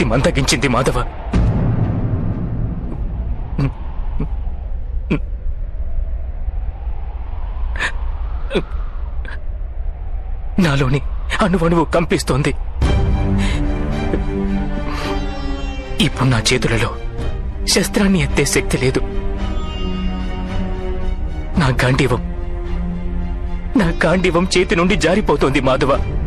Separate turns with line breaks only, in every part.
శక్తి మందగించింది మాధవ. నాలోని అణువణువు కంపిస్తోంది. ఇప్పుడు నా చేతులలో శస్త్రాన్ని ఎత్తే శక్తి లేదు. నా గాంధీవం నా గాంధీవం చేతి నుండి జారిపోతోంది మాధవ.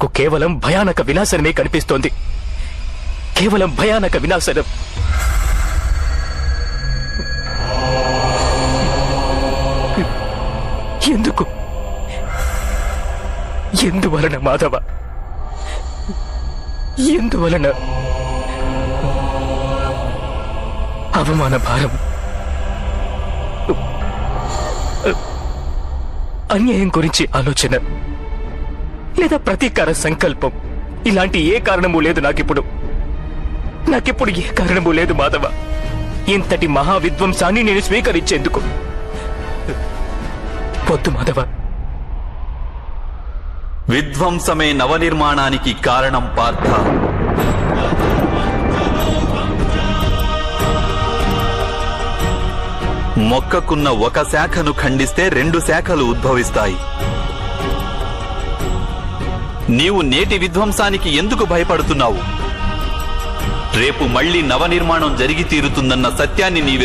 నాకు కేవలం భయానక వినాశనమే కనిపిస్తోంది. కేవలం భయానక వినాశనం. ఎందుకు? ఎందువలన మాధవ? ఎందువలన అవమాన భారం? అన్యాయం గురించి ఆలోచన. లేదా ప్రతీకార సంకల్పం. ఇలాంటి ఏ కారణము లేదు నాకిప్పుడు. నాకిప్పుడు ఏ కారణము లేదు మాధవ. ఇంతటి మహావిధ్వంసాన్ని నేను స్వీకరించేందుకు. వద్దు మాధవ.
విధ్వంసమే నవనిర్మాణానికి కారణం పార్థ. మొక్కకున్న ఒక శాఖను ఖండిస్తే రెండు శాఖలు ఉద్భవిస్తాయి. నీవు నేటి విధ్వంసానికి ఎందుకు భయపడుతున్నావు? రేపు మళ్ళీ నవనిర్మాణం జరిగి తీరుతుందన్న సత్యాన్ని నీ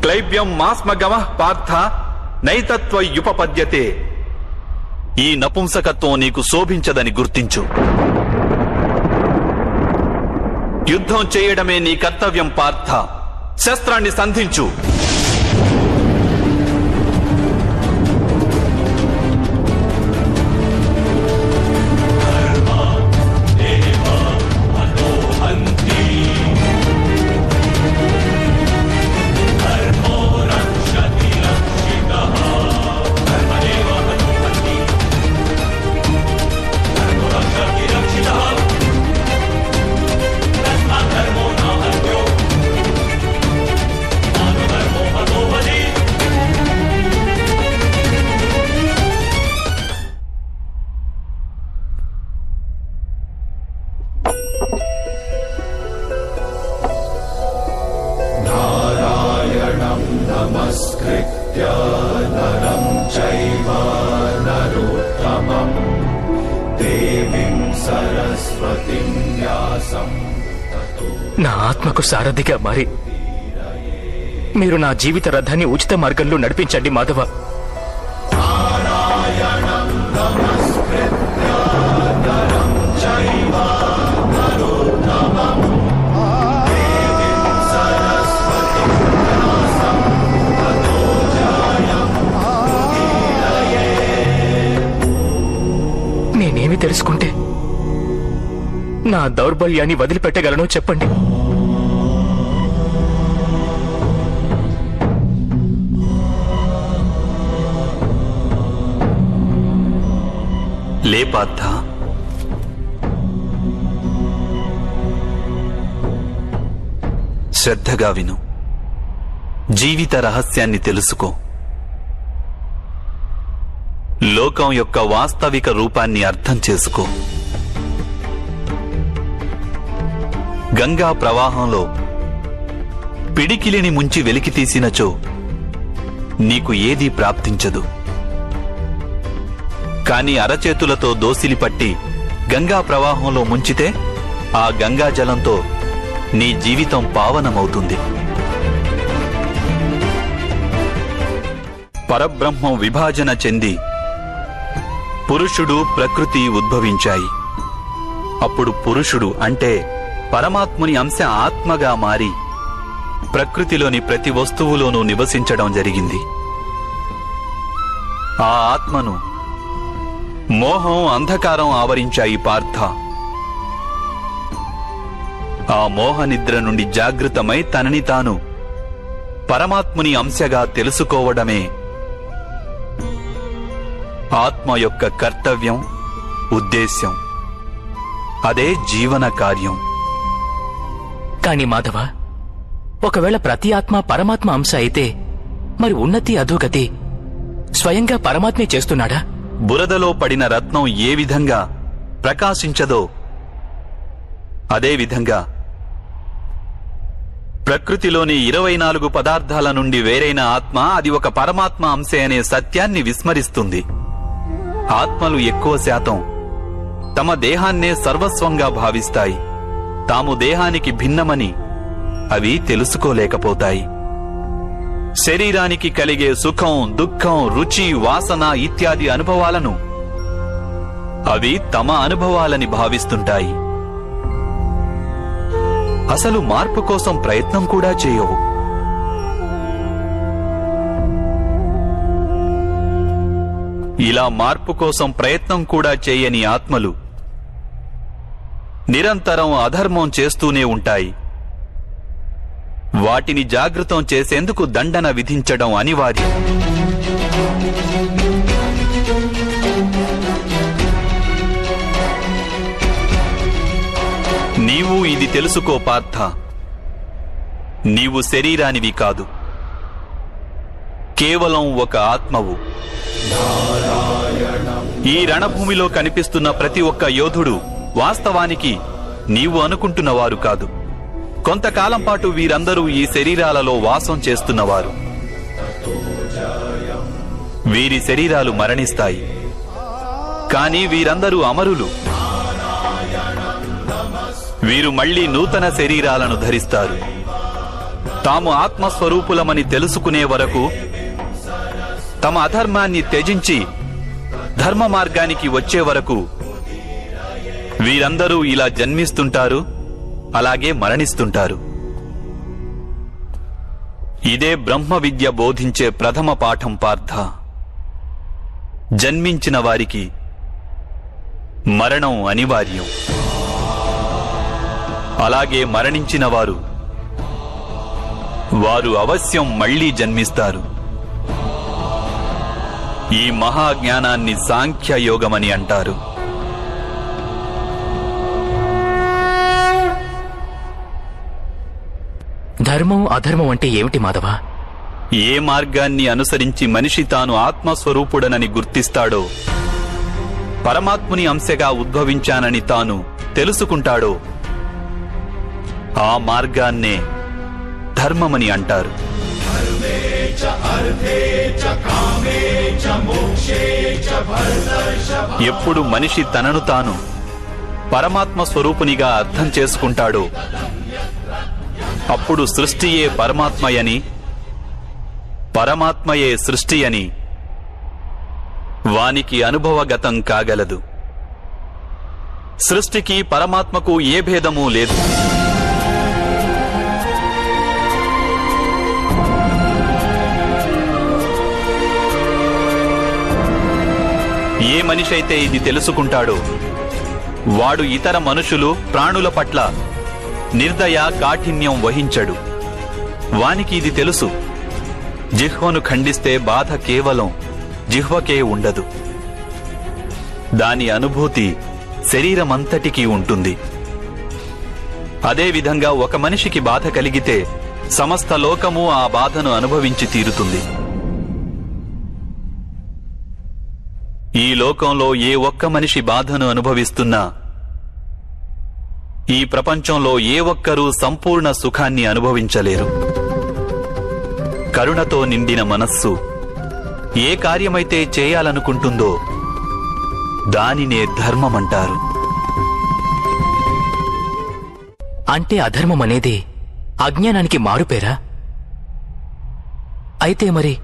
క్లైవ్యం మాస్మగమ పార్థ నైతత్వయుపపద్యతే ఈ నపుంసకత్వం నీకు శోభించదని గుర్తించు. యుద్ధం చేయడమే నీ కర్తవ్యం పార్థ. శస్త్రాన్ని సంధించు.
నా ఆత్మకు సారథిగా మారి మీరు నా జీవిత రథాన్ని ఉచిత మార్గంలో నడిపించండి మాధవ. నేనేమి తెలుసుకుంటే నా దౌర్బల్యాన్ని వదిలిపెట్టగలనో చెప్పండి.
లే పార్థ. శ్రద్ధగా విను. జీవిత రహస్యాన్ని తెలుసుకో. లోకం యొక్క వాస్తవిక రూపాన్ని అర్థం చేసుకో. గంగా ప్రవాహంలో పిడికిలిని ముంచి వెలికి తీసినచో నీకు ఏదీ ప్రాప్తించదు. కాని అరచేతులతో దోసిలి పట్టి గంగా ప్రవాహంలో ముంచితే ఆ గంగా జలంతో నీ జీవితం పావనమవుతుంది. పరబ్రహ్మం విభాజన చెంది పురుషుడు ప్రకృతి ఉద్భవించాయి. అప్పుడు పురుషుడు అంటే పరమాత్ముని అంశ ఆత్మగా మారి ప్రకృతిలోని ప్రతి వస్తువులోనూ నివసించడం జరిగింది. ఆ ఆత్మను మోహం అంధకారం ఆవరించాయి పార్థ. ఆ మోహ నిద్ర నుండి జాగృతమై తనని తాను పరమాత్ముని అంశగా తెలుసుకోవడమే ఆత్మ యొక్క కర్తవ్యం ఉద్దేశ్యం. అదే జీవన కార్యం.
కాని మాధవ ఒకవేళ ప్రతి ఆత్మ పరమాత్మ అంశ అయితే మరి ఉన్నతి అధోగతి స్వయంగా పరమాత్మే చేస్తున్నాడా?
బురదలో పడిన రత్నం ఏ విధంగా ప్రకాశించదో అదే విధంగా. ప్రకృతిలోని ఇరవై నాలుగు పదార్థాల నుండి వేరైన ఆత్మ అది ఒక పరమాత్మ అంశే అనే సత్యాన్ని విస్మరిస్తుంది. ఆత్మలు ఎక్కువ శాతం తమ దేహాన్నే సర్వస్వంగా భావిస్తాయి. తాము దేహానికి భిన్నమని అవి తెలుసుకోలేకపోతాయి. శరీరానికి కలిగే సుఖం దుఃఖం రుచి వాసన ఇత్యాది అనుభవాలను అవి తమ అనుభవాలని భావిస్తుంటాయి. అసలు మార్పు కోసం ప్రయత్నం కూడా చేయవు. ఇలా మార్పు కోసం ప్రయత్నం కూడా చేయని ఆత్మలు నిరంతరం అధర్మం చేస్తూనే ఉంటాయి. వాటిని జాగృతం చేసేందుకు దండన విధించడం అనివార్యం. నీవు ఇది తెలుసుకో పార్థ. నీవు శరీరానివి కాదు. కేవలం ఒక ఆత్మవు. ఈ రణభూమిలో కనిపిస్తున్న ప్రతి ఒక్క యోధుడు వాస్తవానికి నీవు అనుకుంటున్నవారు కాదు. కొంతకాలం పాటు వీరందరూ ఈ శరీరాలలో వాసం చేస్తున్నవారు. వీరి శరీరాలు మరణిస్తాయి. కానీ వీరందరూ అమరులు. వీరు మళ్ళీ నూతన శరీరాలను ధరిస్తారు. తాము ఆత్మస్వరూపులమని తెలుసుకునే వరకు తమ అధర్మాన్ని త్యజించి ధర్మ మార్గానికి వచ్చే వరకు వీరందరూ ఇలా జన్మిస్తుంటారు అలాగే మరణిస్తుంటారు. ఇదే బ్రహ్మ విద్య బోధించే ప్రథమ పాఠం పార్థ. జన్మించిన వారికి మరణం అనివార్యం. అలాగే మరణించిన వారు వారు అవశ్యం మళ్ళీ జన్మిస్తారు. ఈ మహాజ్ఞానాన్ని సాంఖ్యయోగమని అంటారు.
ధర్మం అధర్మం అంటే ఏమిటి మాధవ?
ఏ మార్గాన్ని అనుసరించి మనిషి తాను ఆత్మస్వరూపుడనని గుర్తిస్తాడో పరమాత్ముని అంశగా ఉద్భవించానని తాను తెలుసుకుంటాడో ఆ మార్గాన్నే ధర్మమని అంటారు. ఎప్పుడు మనిషి తనను తాను పరమాత్మ స్వరూపునిగా అర్థం చేసుకుంటాడో అప్పుడు సృష్టియే పరమాత్మయని పరమాత్మయే సృష్టి అని వానికి అనుభవగతం కాగలదు. సృష్టికి పరమాత్మకు ఏ భేదమూ లేదు. ఏ మనిషైతే ఇది తెలుసుకుంటాడో వాడు ఇతర మనుషులు ప్రాణుల పట్ల నిర్దయ కాఠిన్యం వహించడు. వానికి ఇది తెలుసు. జిహ్వను ఖండిస్తే బాధ కేవలం జిహ్వకే ఉండదు. దాని అనుభూతి శరీరమంతటికీ ఉంటుంది. అదేవిధంగా ఒక మనిషికి బాధ కలిగితే సమస్త లోకము ఆ బాధను అనుభవించి తీరుతుంది. ఈ లోకంలో ఏ ఒక్క మనిషి బాధను అనుభవిస్తున్నా ఈ ప్రపంచంలో ఏ ఒక్కరూ సంపూర్ణ సుఖాన్ని అనుభవించలేరు. కరుణతో నిండిన మనస్సు ఏ కార్యమైతే చేయాలనుకుంటుందో దానినే ధర్మమంటారు.
అంటే అధర్మం అనేది అజ్ఞానానికి మారుపేరా? అయితే మరి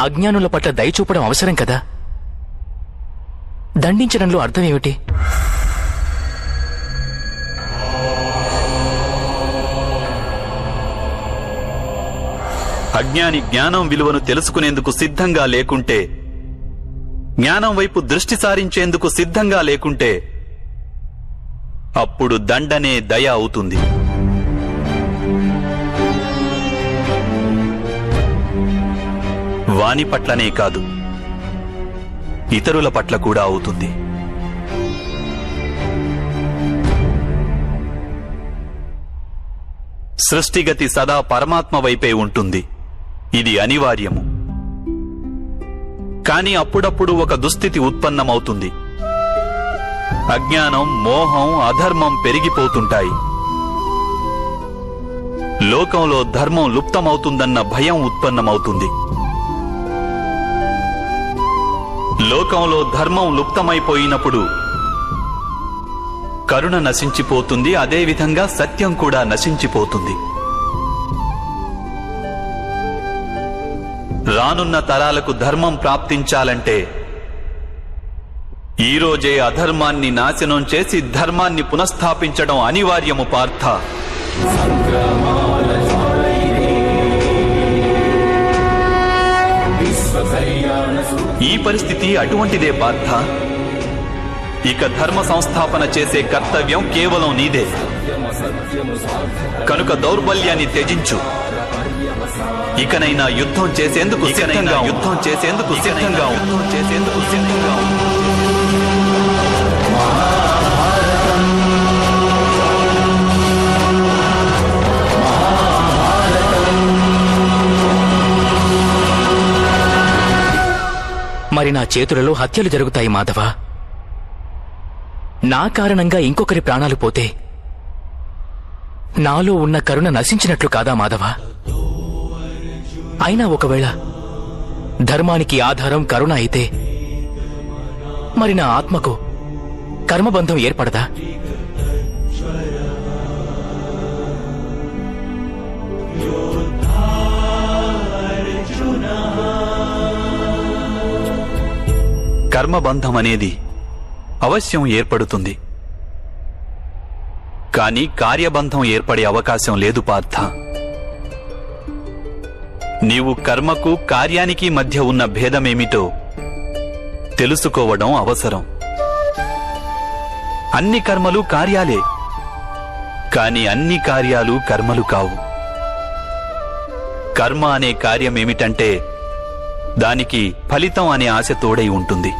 అజ్ఞానుల పట్ల దయ చూపడం అవసరం కదా? దండించడంలో అర్థం
అజ్ఞాని జ్ఞానం విలువను తెలుసుకునేందుకు సిద్ధంగా లేకుంటే జ్ఞానం వైపు దృష్టి సారించేందుకు సిద్ధంగా లేకుంటే అప్పుడు దండనే దయ అవుతుంది. వాని పట్లనే కాదు ఇతరుల పట్ల కూడా అవుతుంది. సృష్టిగతి సదా పరమాత్మ వైపే ఉంటుంది. ఇది అనివార్యము. కాని అప్పుడప్పుడు ఒక దుస్థితి ఉత్పన్నమవుతుంది. అజ్ఞానం మోహం అధర్మం పెరిగిపోతుంటాయి. లోకంలో ధర్మం లుప్తమవుతుందన్న భయం ఉత్పన్నమవుతుంది. లోకంలో ధర్మం లుప్తమైపోయినప్పుడు కరుణ నశించిపోతుంది అదేవిధంగా సత్యం కూడా నశించిపోతుంది. రానున్న తరాలకు ధర్మం ప్రాప్తించాలంటే ఈ రోజే అధర్మాన్ని నాశనం చేసి ధర్మాన్ని పునఃస్థాపించడం అనివార్యము పార్థ. ఈ పరిస్థితి అటువంటిదే పార్థ. ఇక ధర్మ సంస్థాపన చేసే కర్తవ్యం కేవలం నీదే. కనుక దౌర్బల్యాన్ని త్యజించు. ఇకనైనా యుద్ధం చేసేందుకు ఇకనైనా యుద్ధం చేసేందుకు సిద్ధంగా యుద్ధం చేసేందుకు సిద్ధంగా ఉండు.
మరి నా చేతులలో హత్యలు జరుగుతాయి మాధవ. నా కారణంగా ఇంకొకరి ప్రాణాలు పోతే నాలో ఉన్న కరుణ నశించినట్లు కాదా మాధవ? అయినా ఒకవేళ ధర్మానికి ఆధారం కరుణ అయితే మరి నా ఆత్మకు కర్మబంధం ఏర్పడదా?
కర్మబంధం అనేది అవశ్యం ఏర్పడుతుంది. కాని కార్యబంధం ఏర్పడే అవకాశం లేదు పార్థ. నీవు కర్మకు కార్యానికి మధ్య ఉన్న భేదమేమిటో తెలుసుకోవడం అవసరం. అన్ని కర్మలు కార్యాలే కాని అన్ని కార్యాలు కర్మలు కావు. కర్మ అనే కార్యమేమిటంటే దానికి ఫలితం అనే ఆశ తోడై ఉంటుంది.